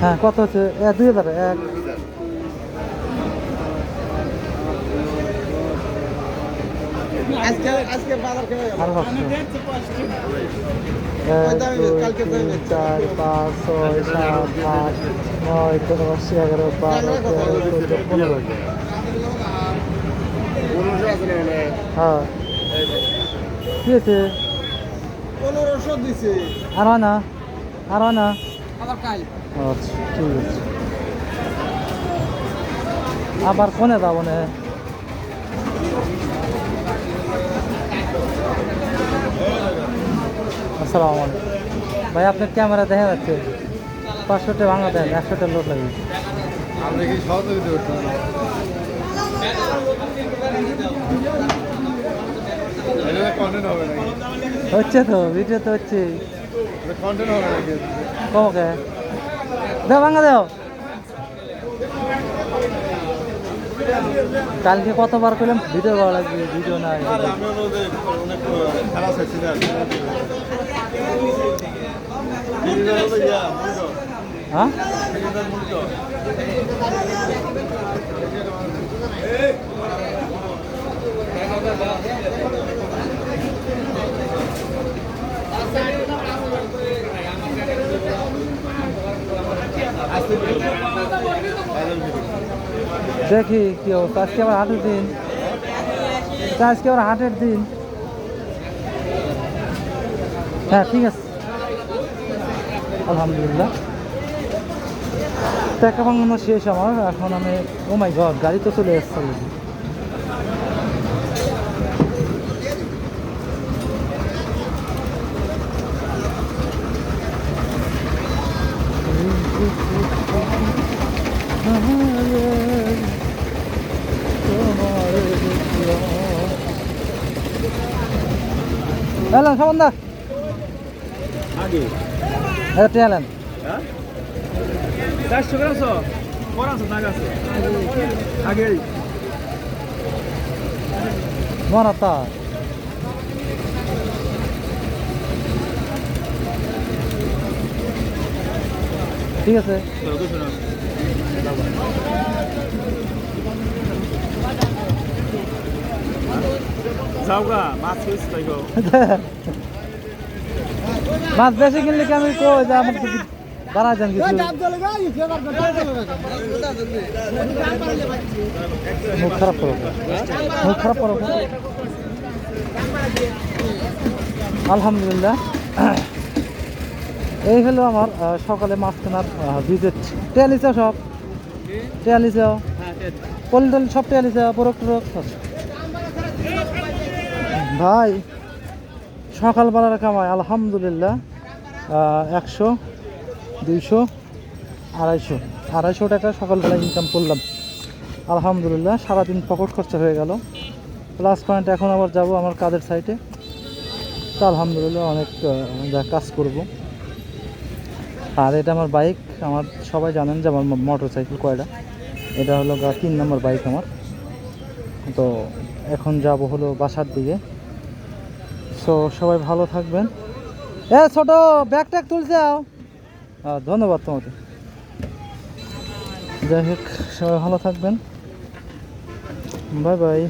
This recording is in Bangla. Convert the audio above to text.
হ্যাঁ কত হচ্ছে? এ দুই হাজার এক। আজকে আজকে বাজার কেমন গেল? আর এক দুই তিন চার পাঁচ ছয় সাত আট নয় দশ এগারো বারো তেরো চোদ্দ পনেরো। না? হ্যাঁ। কি আছে পনেরোশো দিছে। আর না আর না। আচ্ছা ঠিক আছে। আবার কোনে যাব না? আসসালামু আলাইকুম। ভাই আপনার ক্যামেরা দেখা যাচ্ছে। পাঁচশোটা ভাঙা দেন একশোটা লোড লাগবে আপনি কি সহযোগিতা হচ্ছে তো ভিডিও তো হচ্ছে। কন্টেন্ট হবে নাকি? কমকে দাও ভাঙা দাও কালকে কতবার করলাম? ভিডিও ভালো লাগবে ভিডিও না আর আমি ওদের অনেক খারাপ হয়েছিল আর কি। দিদিদের হলো ইয়া, মনিটর। হ্যাঁ দিদিদের মনিটর। দেখি কি অবস্থা। আজকে আবার হাটের দিন। আজকে আবার হাটের দিন। হ্যাঁ ঠিক আছে। আলহামদুলিল্লাহ। টাকা ভাঙানো শেষ আমার। এখন আমি, ও মাই গড, গাড়ি তো চলে এসছে এলেন সামান দা আগে এলেন হ্যাঁ? চারশো গ্রাম আগে। মরা তা ঠিক আছে। যাওগা মাছ হয়েছে তাই গো মাছ বেশি কিনলে কি আমি কই যে আমাকে কিছু বাড়া যান কিছু? মুখ খারাপ করো। মুখ খারাপ করো। আলহামদুলিল্লাহ। এই হলো আমার সকালে মাছ কেনার ভিজিট। টেয়ালিছে সব? টেয়ালিছে পলি টলি সব টেয়ালিছে বরফ টরক ভাই, সকালবেলার কামাই, আলহামদুলিল্লাহ একশো, দুইশো, আড়াইশো। আড়াইশো টাকা সকালবেলা ইনকাম করলাম। আলহামদুলিল্লাহ, সারাদিন পকেট খরচা হয়ে গেল। প্লাস পয়েন্ট এখন আবার যাব আমার কাজের সাইটে তো আলহামদুলিল্লাহ অনেক যা কাজ করব। আর এটা আমার বাইক আমার সবাই জানেন যে আমার মোটর সাইকেল কয়টা। এটা হলো তিন নম্বর বাইক আমার। তো এখন যাব হলো বাসার দিকে। সো সবাই ভালো থাকবেন। এ, ছোট ব্যাগ ট্যাগ তুলছে যাও। ধন্যবাদ তোমাকে। যাই হোক, সবাই ভালো থাকবেন। Bye bye.